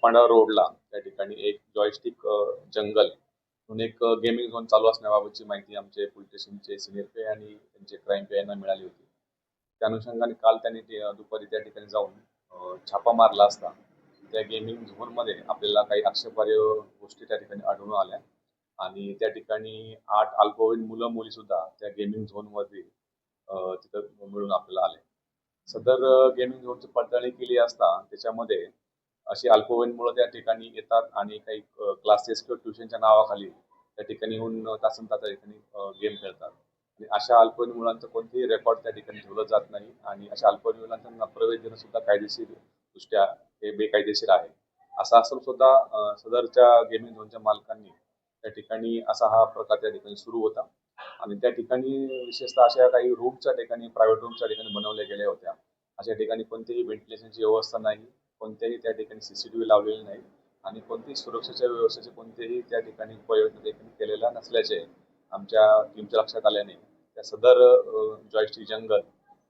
इसपांडा रोडला त्या ठिकाणी एक जॉयस्टिक जंगल म्हणून एक गेमिंग झोन चालू असण्याबाबतची माहिती आमचे पोलीस स्टेशनचे सिनियर पे आणि त्यांचे क्राईम पे यांना मिळाली होती. त्या अनुषंगाने काल त्यांनी दुपारी त्या ठिकाणी जाऊन छापा मारला असता. त्या गेमिंग झोनमध्ये आपल्याला काही आक्षेपार्ह गोष्टी त्या ठिकाणी आढळून आल्या आणि त्या ठिकाणी आठ अल्पवयीन मुलं मुली सुद्धा त्या गेमिंग झोनमध्ये तिथं मिळून आपल्याला आले. सदर गेमिंग झोनची पडताळणी केली असता त्याच्यामध्ये अशी अल्पवयीन मुलं त्या ठिकाणी येतात आणि काही क्लासेस किंवा ट्युशनच्या नावाखाली त्या ठिकाणी येऊन तासन तास त्या ठिकाणी गेम खेळतात. आणि अशा अल्पवयीन मुलांचं कोणतेही रेकॉर्ड त्या ठिकाणी ठेवलं जात नाही आणि अशा अल्पवयीन मुलांना प्रवेश देणं सुद्धा कायदेशीर दृष्ट्या हे बेकायदेशीर आहे. असं असून सुद्धा सदरच्या गेमिंग झोनच्या मालकांनी त्या ठिकाणी असा हा प्रकार त्या ठिकाणी सुरू होता. आणि त्या ठिकाणी विशेषतः अशा काही रूमच्या ठिकाणी प्रायव्हेट रूमच्या ठिकाणी बनवल्या गेल्या होत्या. अशा ठिकाणी कोणतीही व्हेंटिलेशनची व्यवस्था नाही. कोणत्याही त्या ठिकाणी सी सी टी व्ही लावलेले नाही आणि कोणतीही सुरक्षेच्या व्यवस्थेचे कोणतेही त्या ठिकाणी उपाययोजना देखील केलेल्या नसल्याचे आमच्या टीमच्या लक्षात आल्याने त्या सदर जॉयस्टिक जंगल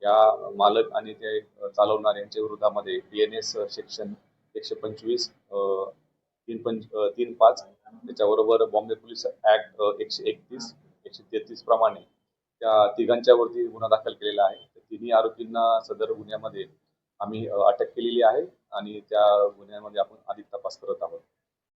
या मालक आणि ते चालवणार चालवणारे यांच्या विरोधामध्ये डी एन एस सेक्शन एकशे पंचवीस तीन पंच तीन पाच त्याच्याबरोबर बॉम्बे पोलीस ऍक्ट एकशे एकतीस एकशे तेहतीस प्रमाणे त्या तिघांच्यावरती गुन्हा दाखल केलेला आहे. तिन्ही आरोपींना सदर गुन्ह्यामध्ये आम्ही अटक केलेली आहे. आणि त्या गुन्ह्यामध्ये आपण अधिक तपास करत आहोत.